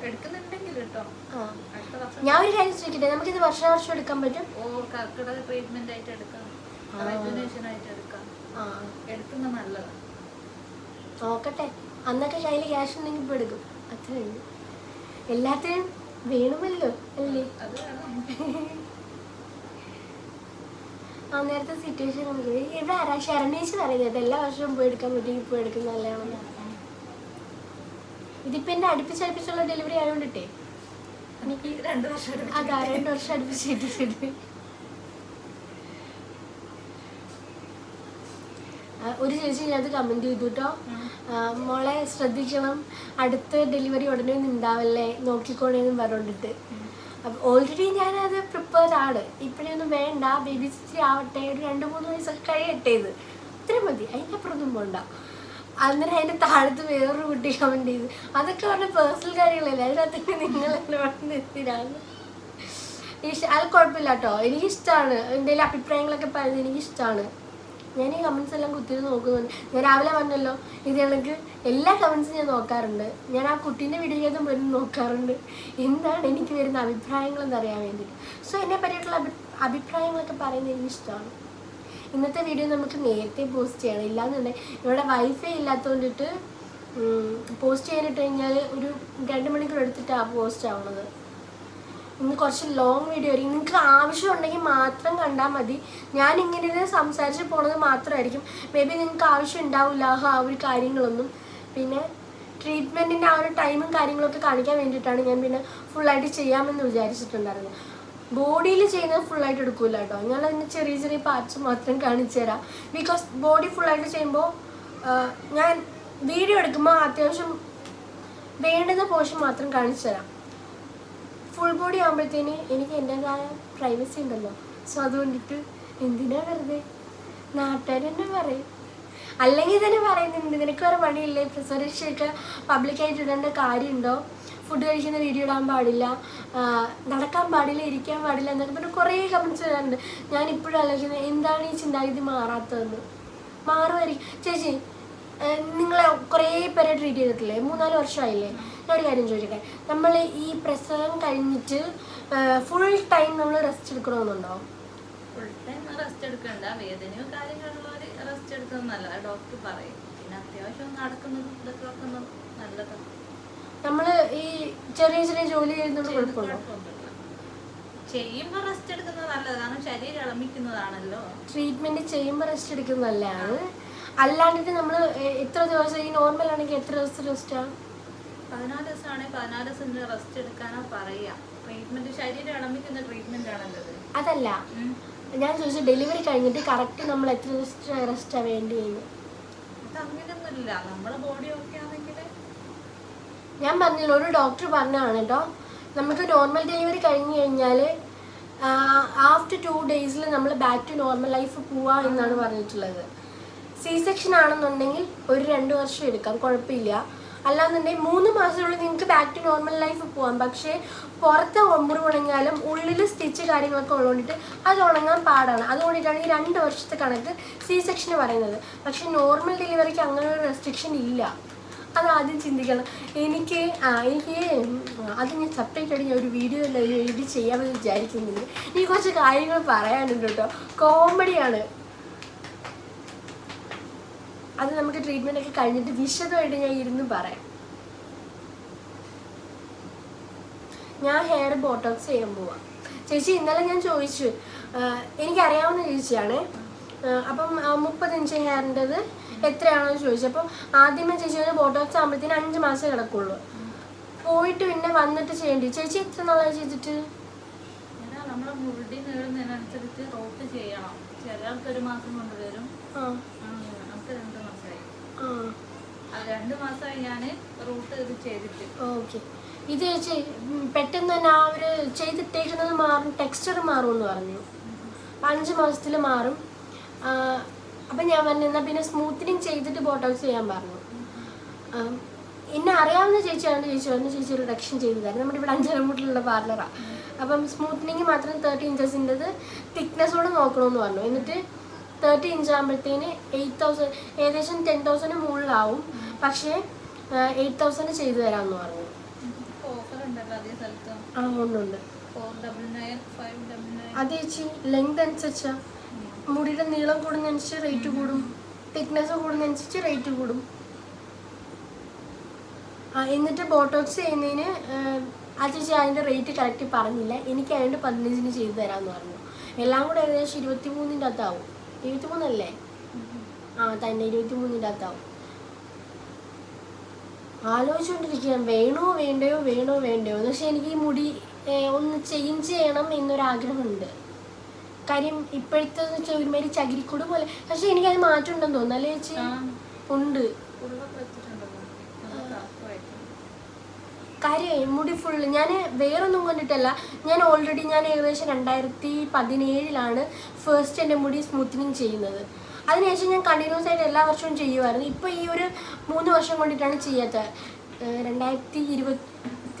എടുക്കുന്നുണ്ടെങ്കിൽ കേട്ടോ. വർഷം ഞാൻ ഒരു കാര്യം ചോദിക്കട്ടെ? നമുക്കിത് വർഷാവർഷം എടുക്കാൻ പറ്റും? ഓ കർക്കിടക ട്രീറ്റ്മെന്റ് ആയിട്ട് എടുക്കാം. ആയിട്ട് എടുക്കാം. എടുക്കുന്ന നല്ലതാണ് നോക്കട്ടെ. അന്നൊക്കെ കയ്യിൽ ക്യാഷ് ഉണ്ടെങ്കിൽ ഇപ്പൊ എടുക്കും. അത്രേ ഉള്ളൂ. എല്ലാത്തിനും വേണമല്ലോ അല്ലേ? ആ നേരത്തെ സിറ്റുവേഷൻ ഇവിടെ ശരണേച്ച് പറയുന്നത് എല്ലാ വർഷവും പോയി എടുക്കാൻ പറ്റുമെങ്കിൽ പോയി എടുക്കുന്ന നല്ലതാണെന്ന്. ഇതിപ്പോൾ എന്റെ അടുപ്പിച്ചടുപ്പിച്ചുള്ള ഡെലിവറി ആയതുകൊണ്ടിട്ടേ എനിക്ക് രണ്ട് വർഷം അതാ രണ്ട് വർഷം അടുപ്പിച്ചിട്ടിട്ടുണ്ട് ഒരു ചേച്ചി ഞാനത് കമന്റ് ചെയ്തു കേട്ടോ മോളെ ശ്രദ്ധിക്കണം. അടുത്ത ഡെലിവറി ഉടനെ ഒന്നും ഉണ്ടാവല്ലേ? നോക്കിക്കോണേന്നും പറഞ്ഞോണ്ടിട്ട്. ഓൾറെഡി ഞാനത് പ്രിപ്പയർ ആണ്. ഇപ്പോഴൊന്നും വേണ്ട. ബേബി സിറ്റി ആവട്ടെ. ഒരു രണ്ട് മൂന്ന് വയസ്സൊക്കെ കഴിയട്ടെ ഇത്. അത്രയും മതി. അതിനപ്പുറമൊന്നും പോണ്ട. അന്നേരം അതിന്റെ താഴത്ത് വേറൊരു കുട്ടി കമന്റ് ചെയ്തു. അതൊക്കെ പറഞ്ഞ പേഴ്സണൽ കാര്യങ്ങളല്ലേ? അതിനകത്തൊക്കെ നിങ്ങൾ എന്തിനാണ് ഇഷ്ട അത് കുഴപ്പമില്ല കേട്ടോ എനിക്കിഷ്ടമാണ് എന്തെങ്കിലും അഭിപ്രായങ്ങളൊക്കെ പറയുന്നത് എനിക്കിഷ്ടമാണ് ഞാൻ ഈ കമൻസ് എല്ലാം കുത്തിരി നോക്കുന്നുണ്ട്. ഞാൻ രാവിലെ പറഞ്ഞല്ലോ ഇത് എനിക്ക് എല്ലാ കമൻസും ഞാൻ നോക്കാറുണ്ട്. ഞാൻ ആ കുട്ടീന്റെ വീഡിയോയ്ക്കകത്തും പോയി നോക്കാറുണ്ട്. എന്താണ് എനിക്ക് വരുന്ന അഭിപ്രായങ്ങളെന്ന് അറിയാൻ വേണ്ടിയിട്ട്. സോ എന്നെ പറ്റിയിട്ടുള്ള അഭി അഭിപ്രായങ്ങളൊക്കെ പറയുന്നത് എനിക്കിഷ്ടമാണ് ഇന്നത്തെ വീഡിയോ നമുക്ക് നേരത്തെ പോസ്റ്റ് ചെയ്യണം. ഇല്ലാന്നുണ്ടെങ്കിൽ ഇവിടെ വൈഫൈ ഇല്ലാത്തതുകൊണ്ടിട്ട് പോസ്റ്റ് ചെയ്യാനിട്ട് കഴിഞ്ഞാൽ ഒരു രണ്ട് മണിക്കൂർ എടുത്തിട്ടാണ് പോസ്റ്റ് ആവുന്നത്. ഇന്ന് കുറച്ച് ലോങ് വീഡിയോ ആയിരിക്കും. നിങ്ങൾക്ക് ആവശ്യമുണ്ടെങ്കിൽ മാത്രം കണ്ടാൽ മതി. ഞാൻ ഇങ്ങനെ സംസാരിച്ച് പോണത് മാത്രമായിരിക്കും. മേ ബി നിങ്ങൾക്ക് ആവശ്യം ഉണ്ടാവില്ല. ആ ഒരു കാര്യങ്ങളൊന്നും. പിന്നെ ട്രീറ്റ്മെന്റിന്റെ ആ ഒരു ടൈമും കാര്യങ്ങളൊക്കെ കാണിക്കാൻ വേണ്ടിയിട്ടാണ് ഞാൻ പിന്നെ ഫുള്ളായിട്ട് ചെയ്യാമെന്ന് വിചാരിച്ചിട്ടുണ്ടായിരുന്നത്. ബോഡിയിൽ ചെയ്യുന്നത് ഫുള്ളായിട്ട് എടുക്കില്ല കേട്ടോ. ഞാൻ അതിന് ചെറിയ ചെറിയ പാർട്സ് മാത്രം കാണിച്ചു തരാം. ബിക്കോസ് ബോഡി ഫുള്ളായിട്ട് ചെയ്യുമ്പോൾ ഞാൻ വീഡിയോ എടുക്കുമ്പോൾ അത്യാവശ്യം വേണ്ടുന്ന പോർഷൻ മാത്രം കാണിച്ചു തരാം. ഫുൾ ബോഡി ആകുമ്പോഴത്തേന് എനിക്ക് എന്റെതായ പ്രൈവസി ഉണ്ടല്ലോ. സോ അതുകൊണ്ടിട്ട് എന്തിനാ വെറുതെ? നാട്ടുകാർ തന്നെ പറയും. അല്ലെങ്കിൽ തന്നെ പറയുന്നുണ്ട് നിനക്ക് വേറെ പണിയില്ലേ? പ്രസവരക്ഷയൊക്കെ പബ്ലിക്കായിട്ട് ഇടേണ്ട കാര്യമുണ്ടോ? ഫുഡ് കഴിക്കുന്ന വീഡിയോ ഇടാൻ പാടില്ല. നടക്കാൻ പാടില്ല ഇരിക്കാൻ പാടില്ല എന്നൊക്കെ പറഞ്ഞ് കുറേ കമൻസ് വരാറുണ്ട്. ഞാൻ ഇപ്പോഴും ആലോചിക്കുന്നത് എന്താണ് ഈ ചിന്താഗതി മാറാത്തതെന്ന്? മാറുമായിരിക്കും. ചേച്ചി നിങ്ങളെ കുറേ പേരെ ട്രീറ്റ് ചെയ്തിട്ടില്ലേ? മൂന്നാൽ വർഷമായില്ലേ? ഞാനൊരു കാര്യം ചോദിക്കട്ടെ? നമ്മൾ ഈ പ്രസവം കഴിഞ്ഞിട്ട് ഫുൾ ടൈം നമ്മൾ റെസ്റ്റ് എടുക്കണമെന്നുണ്ടോ? ഫുൾ ടൈം റെസ്റ്റ് എടുക്കണ്ട വേദനയോ കാര്യങ്ങളുള്ളവർ റെസ്റ്റ് ഡോക്ടർ പറയും. പിന്നെ അത്യാവശ്യം നടക്കുന്നതും ഇതൊക്കെ നല്ലതാണ് നമ്മൾ ഈ ചെറിയ ചെറിയ ജോലി ചെയ്യുന്നത് കുഴപ്പമുണ്ടോ ചെയ്യുമ്പോൾ റെസ്റ്റ് എടുക്കുന്നത് നല്ലത്. കാരണം ശരീരം ഇളമിക്കുന്നതാണല്ലോ. ട്രീറ്റ്മെന്റ് ചെയ്യുമ്പോൾ റെസ്റ്റ് എടുക്കുന്നത് നല്ലതാണ്. അല്ലാണ്ടിട്ട് നമ്മൾ എത്ര ദിവസം ഈ നോർമൽ ആണെങ്കിൽ എത്ര ദിവസം റെസ്റ്റ് ആണ് പതിനാല് ദിവസമാണെങ്കിൽ പതിനാല് ദിവസം റെസ്റ്റ് എടുക്കാനാ പറയാ. ട്രീറ്റ്മെന്റ് ശരീരം ഇളമിക്കുന്ന ട്രീറ്റ്മെന്റ് ആണല്ലോ അതല്ല. ഞാൻ ചോദിച്ചു ഡെലിവറി കഴിഞ്ഞിട്ട് കറക്റ്റ് നമ്മൾ എത്ര ദിവസത്തെ റെസ്റ്റാ വേണ്ടി അത് അങ്ങനെയൊന്നുമില്ല നമ്മളെ ബോഡി ഓക്കെ ആണെങ്കിൽ ഞാൻ പറഞ്ഞില്ല ഒരു ഡോക്ടർ പറഞ്ഞതാണ് കേട്ടോ നമുക്ക് നോർമൽ ഡെലിവറി കഴിഞ്ഞു കഴിഞ്ഞാൽ ആഫ്റ്റർ ടു ഡേയ്സിൽ നമ്മൾ ബാക്ക് ടു നോർമൽ ലൈഫ് പോവാ എന്നാണ് പറഞ്ഞിട്ടുള്ളത്. സി സെക്ഷൻ ആണെന്നുണ്ടെങ്കിൽ ഒരു രണ്ട് വർഷം എടുക്കാം കുഴപ്പമില്ല. അല്ലാന്നുണ്ടെങ്കിൽ മൂന്ന് മാസത്തിനുള്ളിൽ നിങ്ങൾക്ക് ബാക്ക് ടു നോർമൽ ലൈഫ് പോവാം. പക്ഷേ പുറത്തെ ഒമ്പറ് ഉണങ്ങിയാലും ഉള്ളിൽ സ്റ്റിച്ച് കാര്യങ്ങളൊക്കെ ഉള്ളതുകൊണ്ടിട്ട് അത് ഉണങ്ങാൻ പാടാണ്. അതുകൊണ്ടിട്ടാണ് ഈ രണ്ട് വർഷത്തെ കണക്ക് സി സെക്ഷന് പറയുന്നത്. പക്ഷേ നോർമൽ ഡെലിവറിക്ക് അങ്ങനെ ഒരു റെസ്ട്രിക്ഷൻ ഇല്ല. അത് ആദ്യം ചിന്തിക്കണം. എനിക്ക് എനിക്ക് അത് ഞാൻ സെപ്പറേറ്റ് ആയിട്ട് ഞാൻ ഒരു വീഡിയോ എഡിറ്റ് ചെയ്യാമെന്ന് വിചാരിക്കുന്നുണ്ട് ഈ കുറച്ച് കാര്യങ്ങൾ പറയാനുണ്ട് കേട്ടോ. കോമഡിയാണ് അത് നമുക്ക് ട്രീറ്റ്മെന്റ് ഒക്കെ കഴിഞ്ഞിട്ട് വിശദമായിട്ട് ഞാൻ ഇരുന്ന് പറയാം. ഞാൻ ഹെയർ ബോട്ടോക്സ് ചെയ്യാൻ പോവാം. ചേച്ചി ഇന്നലെ ഞാൻ ചോദിച്ചു എനിക്കറിയാവുന്ന ചേച്ചിയാണ്. അപ്പം മുപ്പത്തഞ്ച് ഹെയറിന്റെത് എത്രയാണെന്ന് ചോദിച്ചു. അപ്പം ആദ്യമേ ചേച്ചി ഒരു ബോട്ടോക്സ് ആകുമ്പോഴത്തേന് അഞ്ച് മാസം കിടക്കുള്ളൂ. പോയിട്ട് പിന്നെ വന്നിട്ട് ചെയ്യേണ്ടി. ചേച്ചി എത്ര നാളായി ചെയ്തിട്ട്? ഏതാ നമ്മളെ മുടി നീളുന്നതിനനുസരിച്ച് റോട്ട് ചെയ്യണം. ഒരു മാസം നമുക്ക് രണ്ട് മാസമായി രണ്ട് മാസമായി ഞാൻ റൂട്ട് ഇത് ചെയ്തിട്ട്. ഓക്കെ. ഇത് ചേച്ചി പെട്ടെന്ന് തന്നെ ആ ഒരു ചെയ്തിട്ടേക്കുന്നത് മാറും ടെക്സ്ചർ മാറും എന്ന് പറഞ്ഞു. അഞ്ചു മാസത്തിൽ മാറും. അപ്പം ഞാൻ പറഞ്ഞു എന്നാൽ പിന്നെ സ്മൂത്തനിങ് ചെയ്തിട്ട് ബോട്ടോക്സ് ചെയ്യാൻ പറഞ്ഞു. എന്നെ അറിയാവുന്ന ചേച്ചിയാണ് ചേച്ചി പറഞ്ഞു ചേച്ചി റിഡക്ഷൻ ചെയ്തു തരാം നമ്മുടെ ഇവിടെ അഞ്ചരമുട്ടിലുള്ള പാർലറാണ് അപ്പം സ്മൂത്തനിങ് മാത്രം തേർട്ടി ഇഞ്ചസിന്റെത് തിക്നെസ്സോടെ നോക്കണമെന്ന് പറഞ്ഞു. എന്നിട്ട് തേർട്ടി ഇഞ്ച് ആകുമ്പോഴത്തേന് എയ്റ്റ് തൗസൻഡ് ഏകദേശം ടെൻ തൗസൻഡ് മുകളിലാവും. പക്ഷേ എയ്റ്റ് തൗസൻഡ് ചെയ്തു തരാമെന്ന് പറഞ്ഞു. ആ ഉണ്ട് ഫോർ അതേച്ചി ലെങ്ത് അനുസരിച്ചാ? മുടിയുടെ നീളം കൂടുന്നതനുസരിച്ച് റേറ്റ് കൂടും. തിക്നെസ് കൂടുന്നതനുസരിച്ച് റേറ്റ് കൂടും. ആ എന്നിട്ട് ബോട്ടോക്സ് ചെയ്യുന്നതിന് ആ ചേച്ചി അതിന്റെ റേറ്റ് കറക്റ്റ് പറഞ്ഞില്ല. എനിക്ക് അതിന്റെ പതിനഞ്ചിന് ചെയ്തു തരാമെന്ന് പറഞ്ഞു. എല്ലാം കൂടെ ഏകദേശം ഇരുപത്തി മൂന്നിന്റെ അകത്താവും. ഇരുപത്തി മൂന്നല്ലേ ആ തന്നെ ഇരുപത്തി മൂന്നിന്റെ അകത്താവും. ആലോചിച്ചുകൊണ്ടിരിക്കുകയാണ് വേണോ വേണ്ടയോ വേണോ വേണ്ടയോ? എന്ന് പക്ഷേ എനിക്ക് ഈ മുടി ഒന്ന് ചേഞ്ച് ചെയ്യണം എന്നൊരാഗ്രഹമുണ്ട്. കാര്യം ഇപ്പോഴത്തെ വെച്ചാൽ ഒരുമാതിരി ചകിരിക്കൂട് പോലെ. പക്ഷെ എനിക്കത് മാറ്റം ഉണ്ടെന്ന് തോന്നുന്നു. അല്ലേ ചേച്ചി? ഉണ്ട്. കാര്യം മുടി ഫുള്ള് ഞാൻ വേറൊന്നും കൊണ്ടിട്ടല്ല. ഞാൻ ഓൾറെഡി ഞാൻ ഏകദേശം രണ്ടായിരത്തി പതിനേഴിലാണ് ഫസ്റ്റ് എന്റെ മുടി സ്മൂത്തനിങ് ചെയ്യുന്നത്. അതിനുശേഷം ഞാൻ കണ്ടിന്യൂസ് ആയിട്ട് എല്ലാ വർഷവും ചെയ്യുമായിരുന്നു ഇപ്പോൾ ഈ ഒരു മൂന്ന് വർഷം കൊണ്ടിട്ടാണ് ചെയ്യാത്തത്. രണ്ടായിരത്തി ഇരുപത്തി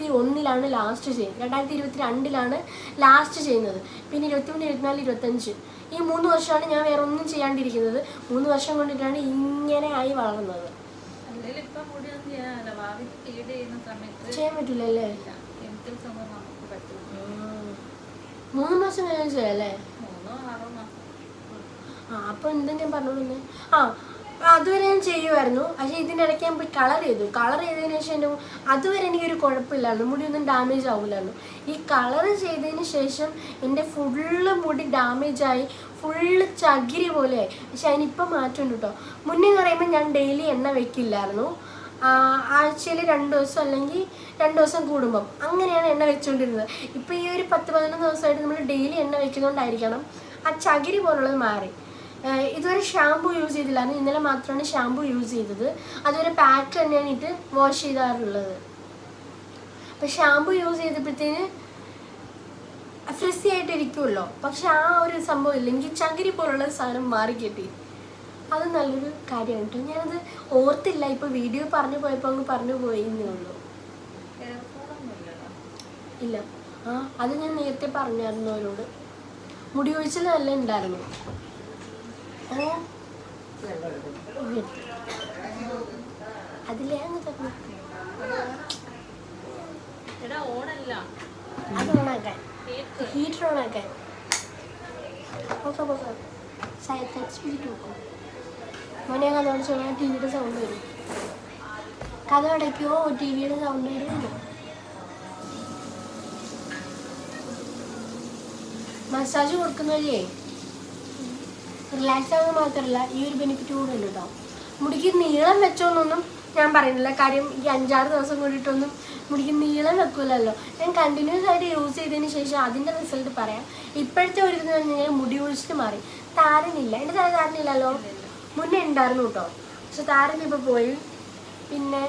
ഒന്നിലാണ് ലാസ്റ്റ് ചെയ്യുന്നത്. രണ്ടായിരത്തി ഇരുപത്തി രണ്ടിലാണ് ലാസ്റ്റ് ചെയ്യുന്നത്. പിന്നെ ഇരുപത്തിമൂന്ന് ഇരുപത്തിനാല് ഇരുപത്തഞ്ച് ഈ മൂന്ന് വർഷമാണ് ഞാൻ വേറെ ഒന്നും ചെയ്യാണ്ടിരിക്കുന്നത്. മൂന്ന് വർഷം കൊണ്ടിട്ടാണ് ഇങ്ങനെ ആയി വളർന്നത്. ചെയ്യാൻ പറ്റില്ലല്ലേ മൂന്ന് മാസം കഴിഞ്ഞ് ചെയ്യാല്ലേ മൂന്നോ ആറോ മാസം. ആ അപ്പൊ എന്താ ഞാൻ പറഞ്ഞോളൂ ആ അതുവരെ ഞാൻ ചെയ്യുമായിരുന്നു പക്ഷേ ഇതിന്റെ ഇടയ്ക്ക് ഞാൻ പോയി കളർ ചെയ്തു. കളർ ചെയ്തതിന് ശേഷം എന്റെ അതുവരെ എനിക്കൊരു കുഴപ്പമില്ലായിരുന്നു. മുടിയൊന്നും ഡാമേജ് ആവില്ലായിരുന്നു ഈ കളർ ചെയ്തതിന് ശേഷം എന്റെ ഫുള്ള് മുടി ഡാമേജ് ആയി. ഫുള്ള് ചകിരി പോലെ പക്ഷെ അതിനിപ്പം മാറ്റമുണ്ട് കേട്ടോ മുന്നേ എന്ന് പറയുമ്പോൾ ഞാൻ ഡെയിലി എണ്ണ വെക്കില്ലായിരുന്നു. ആഴ്ചയിൽ രണ്ട് ദിവസം അല്ലെങ്കിൽ രണ്ട് ദിവസം കൂടുമ്പം അങ്ങനെയാണ് എണ്ണ വെച്ചുകൊണ്ടിരുന്നത് ഇപ്പോൾ ഈ ഒരു പത്ത് പതിനൊന്ന് ദിവസമായിട്ട് നമ്മൾ ഡെയിലി എണ്ണ വെക്കുന്നതുകൊണ്ടായിരിക്കണം ആ ചകിരി പോലുള്ളത് മാറി. ഇതുവരെ ഷാമ്പു യൂസ് ചെയ്തില്ലായിരുന്നു ഇന്നലെ മാത്രമാണ് ഷാമ്പു യൂസ് ചെയ്തത്. അതൊരു പാക്ക് തന്നെയാണ് ഇട്ട് വാഷ് ചെയ്താറുള്ളത്. അപ്പം ഷാമ്പു യൂസ് ചെയ്തപ്പോഴത്തേന് ഫ്രിസി ആയിട്ടിരിക്കുമല്ലോ പക്ഷെ ആ ഒരു സംഭവം ഇല്ല. എനിക്ക് ചകിരി പോലുള്ള സാധനം മാറി കിട്ടി. അത് നല്ലൊരു കാര്യമാണ് കേട്ടോ. ഞാനത് ഓർത്തില്ല. ഇപ്പോൾ വീഡിയോ പറഞ്ഞു പോയപ്പോൾ അങ്ങ് പറഞ്ഞു പോയി ഉള്ളൂ. ഇല്ല. ആ അത് ഞാൻ നേരത്തെ പറഞ്ഞായിരുന്നു അവരോട്. മുടി ഒഴിച്ചത് നല്ല ഉണ്ടായിരുന്നു. അതിലേ അത് ഓണാക്കാൻ ഹീറ്റർ ഓണാക്കാൻ സൈഡ് സ്പീഡ് നോക്കും മോനെ കഥ അടച്ചോളാം ടി വിയുടെ സൗണ്ട് വരും കഥ അടയ്ക്കുമോ ടി വിയുടെ സൗണ്ട് വരും മസാജ് കൊടുക്കുന്ന വഴിയേ റിലാക്സ് ആകുന്നത് മാത്രമല്ല ഈ ഒരു ബെനിഫിറ്റ് കൂടെ ഉണ്ട് കേട്ടോ മുടിക്ക് നീളം വെച്ചോന്നൊന്നും ഞാൻ പറയുന്നില്ല. കാര്യം ഈ അഞ്ചാറ് ദിവസം കൂടിയിട്ടൊന്നും മുടിക്ക് നീളം വെക്കൂലല്ലോ. ഞാൻ കണ്ടിന്യൂസ് ആയിട്ട് യൂസ് ചെയ്തതിന് ശേഷം അതിന്റെ റിസൾട്ട് പറയാം. ഇപ്പോഴത്തെ ഒരു ഇതെന്ന് പറഞ്ഞു കഴിഞ്ഞാൽ മുടി ഒഴിച്ചിട്ട് മാറി. താരനില്ല. എന്റെ തല താരനില്ലല്ലോ. മുന്നേ ഉണ്ടായിരുന്നു കേട്ടോ പക്ഷെ താരൻ ഇപ്പോൾ പോയി. പിന്നെ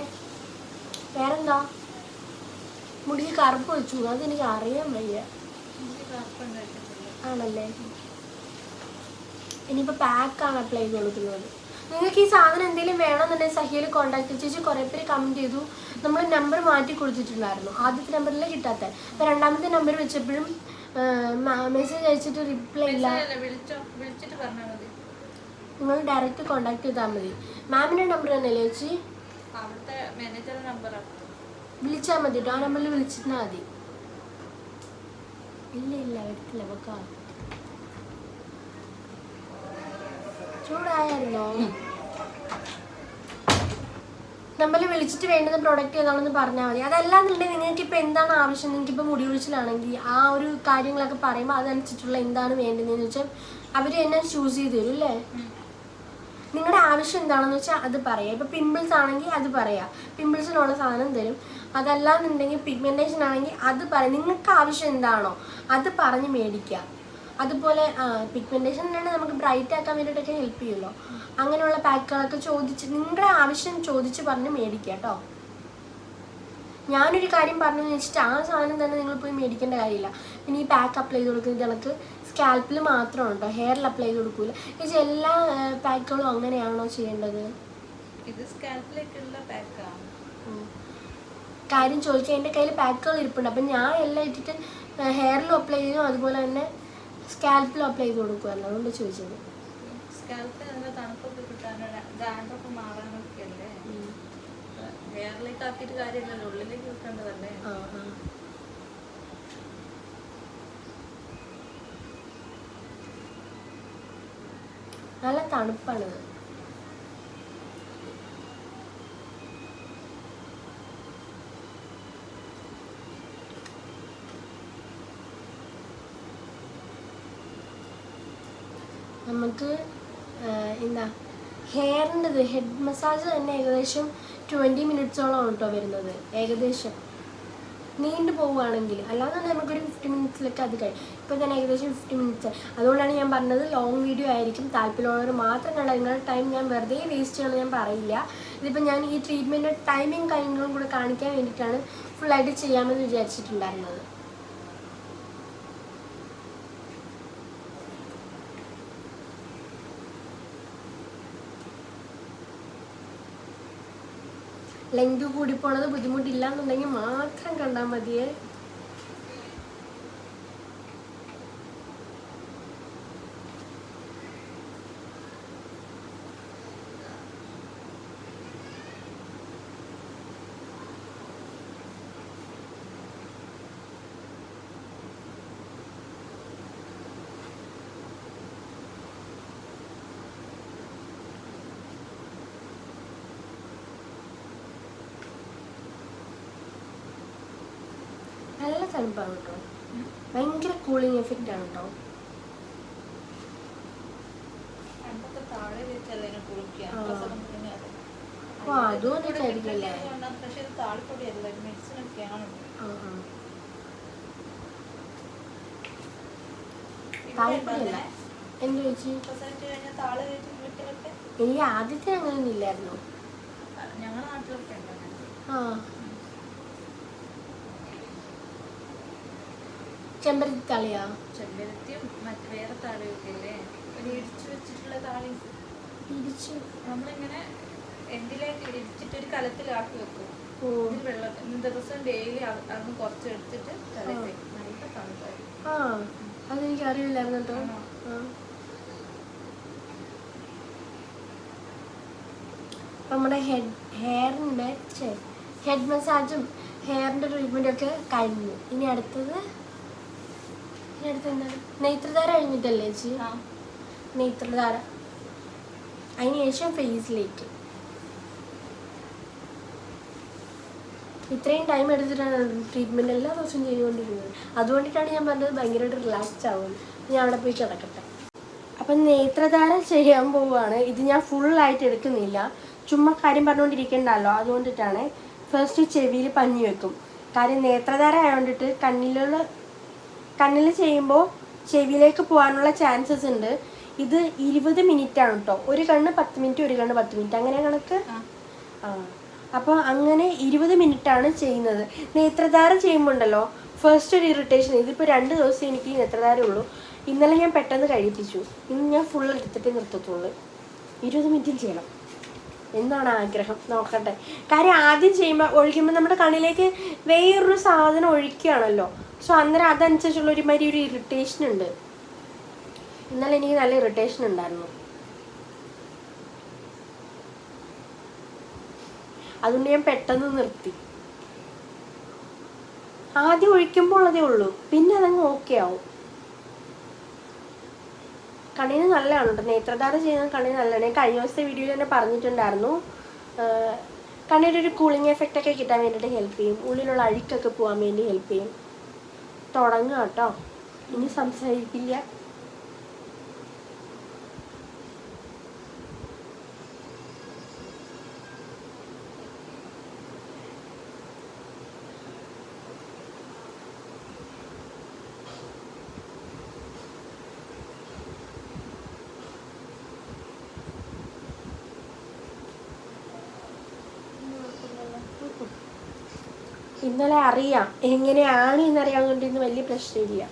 വേറെന്താ? മുടിക്ക് കറുപ്പ് വെച്ചു. അതെനിക്ക് അറിയാൻ വയ്യ ആണല്ലേ? ഇനിയിപ്പോൾ പാക്കാണ് അപ്ലൈ ചെയ്ത് കൊടുക്കുന്നത്. നിങ്ങൾക്ക് ഈ സാധനം എന്തെങ്കിലും വേണമെന്നുണ്ടെങ്കിൽ സഹിയിൽ കോൺടാക്ട് ചേച്ചി കുറേ പേര് കമന്റ് ചെയ്തു. നമ്മൾ നമ്പർ മാറ്റി കൊടുത്തിട്ടുണ്ടായിരുന്നു. ആദ്യത്തെ നമ്പറിൽ കിട്ടാത്ത. അപ്പോൾ രണ്ടാമത്തെ നമ്പർ വെച്ചപ്പോഴും മെസ്സേജ് അയച്ചിട്ട് റിപ്ലൈ ഇല്ല. നിങ്ങൾ ഡയറക്റ്റ് കോൺടാക്ട് ചെയ്താൽ മതി. മാമിന്റെ നമ്പർ തന്നെയല്ലേ ചേച്ചി? വിളിച്ചാൽ മതി. ആ നമ്പറിൽ വിളിച്ചിരുന്നാൽ മതി. ഇല്ല ഇല്ല എടുത്തില്ല. വെക്കാം. ചൂടായിരുന്നോ നമ്മൾ വിളിച്ചിട്ട് വേണ്ടുന്ന പ്രോഡക്റ്റ് ഏതാണെന്ന് പറഞ്ഞാൽ മതി. അതല്ലാന്നുണ്ടെങ്കിൽ നിങ്ങൾക്ക് ഇപ്പോൾ എന്താണ് ആവശ്യം? നിങ്ങൾക്ക് മുടി ഒഴിച്ചിലാണെങ്കിൽ ആ ഒരു കാര്യങ്ങളൊക്കെ പറയുമ്പോൾ അതനുസരിച്ചുള്ള എന്താണ് വേണ്ടതെന്ന് വെച്ചാൽ അവർ എന്നെ ചൂസ് ചെയ്ത് തരും അല്ലേ? നിങ്ങളുടെ ആവശ്യം എന്താണെന്ന് വെച്ചാൽ അത് പറയാം. ഇപ്പോൾ പിമ്പിൾസ് ആണെങ്കിൽ അത് പറയാം. പിമ്പിൾസിനുള്ള സാധനം തരും. അതല്ലാന്നുണ്ടെങ്കിൽ പിഗ്മെന്റേഷൻ ആണെങ്കിൽ അത് പറയാം. നിങ്ങൾക്ക് ആവശ്യം എന്താണോ അത് പറഞ്ഞ് മേടിക്കുക. അതുപോലെ പിഗ്മെന്റേഷൻ തന്നെ നമുക്ക് ബ്രൈറ്റ് ആക്കാൻ വേണ്ടിയിട്ടൊക്കെ ഹെൽപ്പ് ചെയ്യുമല്ലോ അങ്ങനെയുള്ള പാക്കുകളൊക്കെ ചോദിച്ച് നിങ്ങളുടെ ആവശ്യം ചോദിച്ച് പറഞ്ഞ് മേടിക്കുക കേട്ടോ ഞാനൊരു കാര്യം പറഞ്ഞു വെച്ചിട്ട് ആ സാധനം തന്നെ നിങ്ങൾ പോയി മേടിക്കേണ്ട കാര്യമില്ല. പിന്നെ ഈ പാക്ക് അപ്ലൈ ചെയ്ത് കൊടുക്കുന്നത് കണക്ക് സ്കാൽപ്പിൽ മാത്രമാണ് കേട്ടോ ഹെയറിൽ അപ്ലൈ ചെയ്ത് കൊടുക്കൂല. ചേച്ചി എല്ലാ പാക്കുകളും അങ്ങനെയാണോ ചെയ്യേണ്ടത്? ഇത് സ്കാൽപ്പിലേക്കുള്ള പാക്കാണ് കാര്യം ചോദിച്ചാൽ എന്റെ കയ്യിൽ പാക്കുകൾ ഇരിപ്പുണ്ട്. അപ്പം ഞാൻ എല്ലാം ഇട്ടിട്ട് ഹെയറിലും അപ്ലൈ ചെയ്യും അതുപോലെ തന്നെ സ്കാൽപ്പിലും അപ്ലൈ ചെയ്ത് കൊടുക്കുമല്ലോ അതുകൊണ്ട് ചോദിച്ചത്. സ്കാൽപ്പിൽ നല്ല തണുപ്പൊക്കെ മാറാനൊക്കെ അല്ലേ ആക്കിയിട്ട് കാര്യമില്ലല്ലോ. ഉള്ളിലേക്ക് നല്ല തണുപ്പാണിത്. നമുക്ക് എന്താ ഹെയറിന്റെത് ഹെഡ് മസാജ് തന്നെ ഏകദേശം ട്വന്റി മിനിറ്റ്സോളം കേട്ടോ വരുന്നത് ഏകദേശം. നീണ്ടു പോവുകയാണെങ്കിൽ അല്ലാതെ തന്നെ നമുക്കൊരു ഫിഫ്റ്റി മിനിറ്റ്സിലൊക്കെ അത് കഴിയും ഇപ്പോൾ തന്നെ ഏകദേശം ഫിഫ്റ്റി മിനിറ്റ്സ്. അതുകൊണ്ടാണ് ഞാൻ പറഞ്ഞത് ലോങ് വീഡിയോ ആയിരിക്കും താല്പര്യമുള്ളവർ മാത്രം കണ്ട നിങ്ങളുടെ ടൈം ഞാൻ വെറുതെ വേസ്റ്റ് ചെയ്യണമെന്ന് ഞാൻ പറയില്ല. ഇതിപ്പോൾ ഞാൻ ഈ ട്രീറ്റ്മെന്റ് ടൈമിങ് കാര്യങ്ങളും കൂടെ കാണിക്കാൻ വേണ്ടിയിട്ടാണ് ഫുള്ളായിട്ട് ചെയ്യാമെന്ന് വിചാരിച്ചിട്ടുണ്ടായിരുന്നത്. ലെങ്ത് കൂടിപ്പോണത് ബുദ്ധിമുട്ടില്ല എന്നുണ്ടെങ്കിൽ മാത്രം കണ്ടാൽ മതിയേ നല്ല തണുപ്പാണ് കേട്ടോ ഭയങ്കര കൂളിംഗ് എഫക്റ്റ് ആണ് കേട്ടോ. ഓ, അതും എന്ത് എനിക്ക് ആദ്യത്തെ അങ്ങനെയൊന്നും ഇല്ലായിരുന്നു. ആ. ചെമ്പരത്തി തളിയാ ചെമ്പരത്തിയും മറ്റ് വേറെ താളിയൊക്കെ ഇല്ലേ ഒരു ഇടിച്ചു വെച്ചിട്ടുള്ള താളി. തിരിച്ചു നമ്മളിങ്ങനെ എന്തിലേക്ക് ഇടിച്ചിട്ട് ഒരു കലത്തിലാക്കി വെക്കും. ഓ. ഇതിൽ വെള്ളം ദിവസം ഡെയിലി അന്ന് കുറച്ച് എടുത്തിട്ട് തലയിൽ തേക്കും. നല്ല തണുപ്പായിരിക്കും. ആ. അതെനിക്ക് അറിയില്ലായിരുന്നു കേട്ടോ. നമ്മുടെ ഹെഡ് ഹെയറിന്റെ ഹെഡ് മസാജും ഹെയറിന്റെ ട്രീറ്റ്മെന്റും ഒക്കെ കഴിഞ്ഞു. ഇനി അടുത്തത്? നേത്രധാര കഴിഞ്ഞിട്ടല്ലേ ചേച്ചി? നെയ്ത്രധാര അതിനുശേഷം അതിന് ശേഷം ഫേസിലേക്ക്. ഇത്രയും ടൈം എടുത്തിട്ടാണ് ട്രീറ്റ്മെന്റ് എല്ലാ ദിവസവും ചെയ്തുകൊണ്ടിരുന്നത്. അതുകൊണ്ടിട്ടാണ് ഞാൻ പറഞ്ഞത് ഭയങ്കരമായിട്ട് റിലാക്സ് ആവുന്നത് ഞാൻ അവിടെ പോയി കിടക്കട്ടെ. അപ്പം നേത്രധാര ചെയ്യാൻ പോവുകയാണ്. ഇത് ഞാൻ ഫുള്ളായിട്ട് എടുക്കുന്നില്ല. ചുമ്മാ കാര്യം പറഞ്ഞുകൊണ്ടിരിക്കണ്ടല്ലോ. അതുകൊണ്ടിട്ടാണ് ഫസ്റ്റ് ചെവിയിൽ പഞ്ഞി വെക്കും. കാര്യം നേത്രധാര ആയതുകൊണ്ടിട്ട് കണ്ണിലുള്ള കണ്ണിൽ ചെയ്യുമ്പോൾ ചെവിയിലേക്ക് പോകാനുള്ള ചാൻസസ് ഉണ്ട്. ഇത് ഇരുപത് മിനിറ്റ് ആണ് കേട്ടോ ഒരു കണ്ണ് പത്ത് മിനിറ്റ് ഒരു കണ്ണ് പത്ത് മിനിറ്റ് അങ്ങനെ കണക്ക്? ആ. അപ്പോൾ അങ്ങനെ ഇരുപത് മിനിറ്റ് ആണ് ചെയ്യുന്നത്. നേത്രധാര ചെയ്യുമ്പോൾ ഉണ്ടല്ലോ ഫസ്റ്റ് ഒരു ഇറിറ്റേഷൻ ഇതിപ്പോൾ രണ്ട് ദിവസം എനിക്ക് നേത്രധാരം നേത്രധാര ഉള്ളൂ. ഇന്നലെ ഞാൻ പെട്ടെന്ന് കഴിപ്പിച്ചു. ഇന്ന് ഞാൻ ഫുൾ എടുത്തിട്ട് നിർത്തത്തുള്ളൂ. ഇരുപത് മിനിറ്റും ചെയ്യണം. എന്നാണ് ആഗ്രഹം? നോക്കട്ടെ. കാര്യം ആദ്യം ചെയ്യുമ്പോൾ ഒഴിക്കുമ്പോൾ നമ്മുടെ കണ്ണിലേക്ക് വേറൊരു സാധനം ഒഴിക്കുകയാണല്ലോ. സോ അന്നേരം അതനുസരിച്ചുള്ള ഒരുമാതിരി ഒരു ഇറിറ്റേഷൻ ഉണ്ട്. ഇന്നലെ എനിക്ക് നല്ല ഇറിറ്റേഷൻ ഉണ്ടായിരുന്നു. അതുകൊണ്ട് ഞാൻ പെട്ടെന്ന് നിർത്തി. ആദ്യം ഒഴിക്കുമ്പോൾ ഉള്ളതേ ഉള്ളൂ. പിന്നെ അതങ്ങ് ഓക്കെ ആവും. കണ്ണിന് നല്ലതാണ് കേട്ടോ. നേത്രധാര ചെയ്യുന്നത് കണ്ണിന് നല്ലതാണ്. കഴിഞ്ഞ ദിവസത്തെ വീഡിയോയിൽ തന്നെ പറഞ്ഞിട്ടുണ്ടായിരുന്നു. കണ്ണിന്റെ ഒരു കൂളിംഗ് എഫക്റ്റ് ഒക്കെ കിട്ടാൻ വേണ്ടിയിട്ട് ഹെൽപ്പ് ചെയ്യും. ഉള്ളിലുള്ള അഴുക്കൊക്കെ പോകാൻ വേണ്ടി ഹെൽപ്പ് ചെയ്യും. തുടങ്ങുക കേട്ടോ. ഇനി സംസാരിക്കില്ല. ഇന്നലെ അറിയാം. എങ്ങനെയാണ് എന്നറിയാൻ കൊണ്ട് ഇന്ന് വലിയ പ്രശ്നമില്ല.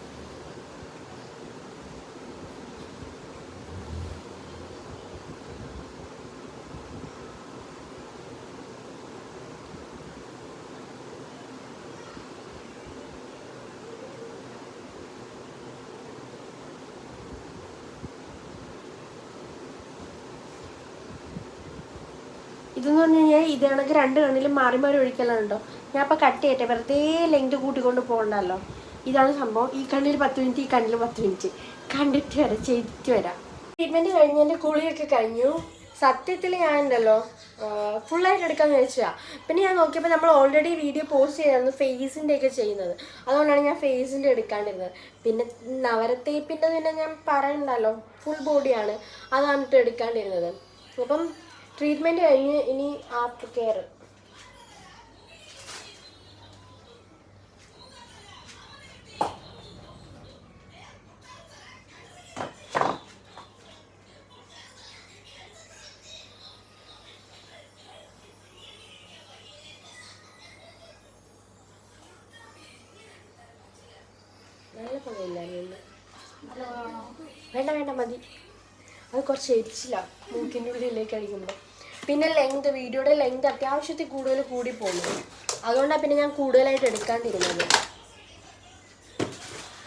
ഇതെന്ന് പറഞ്ഞു കഴിഞ്ഞാൽ ഇത് കണക്ക് രണ്ട് കണ്ണിലും മാറി മാറി ഒഴിക്കലാണ് ഒഴിക്കലുണ്ടോ ഞാൻ അപ്പോൾ കട്ട് ചെയ്യട്ടെ വെറുതെ ലെങ്ത് കൂട്ടിക്കൊണ്ട് പോകണ്ടല്ലോ. ഇതാണ് സംഭവം. ഈ കണ്ണിൽ പത്ത് മിനിറ്റ് ഈ കണ്ണിൽ പത്ത് മിനിറ്റ് കണ്ടിട്ട് വരാം ചെയ്തിട്ട് വരാം. ട്രീറ്റ്മെന്റ് കഴിഞ്ഞ് എന്റെ കുളിയൊക്കെ കഴിഞ്ഞു. സത്യത്തിൽ ഞാൻ ഉണ്ടല്ലോ ഫുള്ളായിട്ട് എടുക്കാമെന്ന് വെച്ചാൽ പിന്നെ ഞാൻ നോക്കിയപ്പോൾ നമ്മൾ ഓൾറെഡി വീഡിയോ പോസ്റ്റ് ചെയ്തായിരുന്നു ഫേസിന്റെ ഒക്കെ ചെയ്യുന്നത്. അതുകൊണ്ടാണ് ഞാൻ ഫേസിന്റെ എടുക്കാണ്ടിരുന്നത്. പിന്നെ നവരത്തേപ്പിന്റെ പിന്നെ ഞാൻ പറയണ്ടല്ലോ ഫുൾ ബോഡിയാണ് അതാണ് എടുക്കാണ്ടിരുന്നത്. അപ്പം ട്രീറ്റ്മെന്റ് കഴിഞ്ഞ് ഇനി ആഫ്റ്റർ കെയർ നല്ല പകയില്ലായിരുന്നു വേണ്ട വേണ്ട മതി. അത് കുറച്ച് എരിച്ചില്ല മൂക്കിന്റെ ഉള്ളിലേക്ക് അടിക്കുമ്പോൾ പിന്നെ ലെങ്ത് വീഡിയോയുടെ ലെങ്ത് അത്യാവശ്യത്തിൽ കൂടുതൽ കൂടി പോകുന്നു. അതുകൊണ്ടാണ് പിന്നെ ഞാൻ കൂടുതലായിട്ട് എടുക്കാണ്ടിരുന്നത്.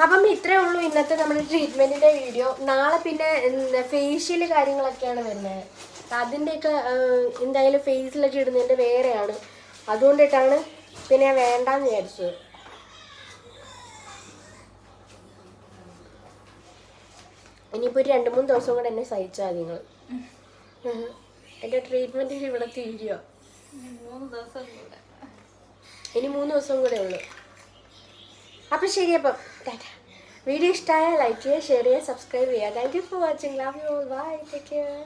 അപ്പം ഇത്രേ ഉള്ളൂ ഇന്നത്തെ നമ്മുടെ ട്രീറ്റ്മെന്റിന്റെ വീഡിയോ നാളെ പിന്നെ ഫേഷ്യൽ കാര്യങ്ങളൊക്കെയാണ് വരുന്നത്. അതിന്റെയൊക്കെ എന്തായാലും ഫേസിലൊക്കെ ഇടുന്നതിന്റെ വേറെയാണ്. അതുകൊണ്ടിട്ടാണ് പിന്നെ വേണ്ടെന്ന് വിചാരിച്ചത്. ഇനിയിപ്പോൾ ഒരു രണ്ട് മൂന്ന് ദിവസം കൂടെ എന്നെ സഹിച്ചാൽ നിങ്ങൾ എന്റെ ട്രീറ്റ്മെന്റ് ഇവിടെ തീരുവോ? മൂന്ന് ദിവസം കൂടെ. ഇനി മൂന്ന് ദിവസം കൂടെ ഉള്ളൂ. അപ്പം ശരി അപ്പം ടാറ്റ. വീഡിയോ ഇഷ്ടമായ ലൈക്ക് ചെയ്യുക ഷെയർ ചെയ്യുക സബ്സ്ക്രൈബ് ചെയ്യുക. Thank you for watching love you bye take care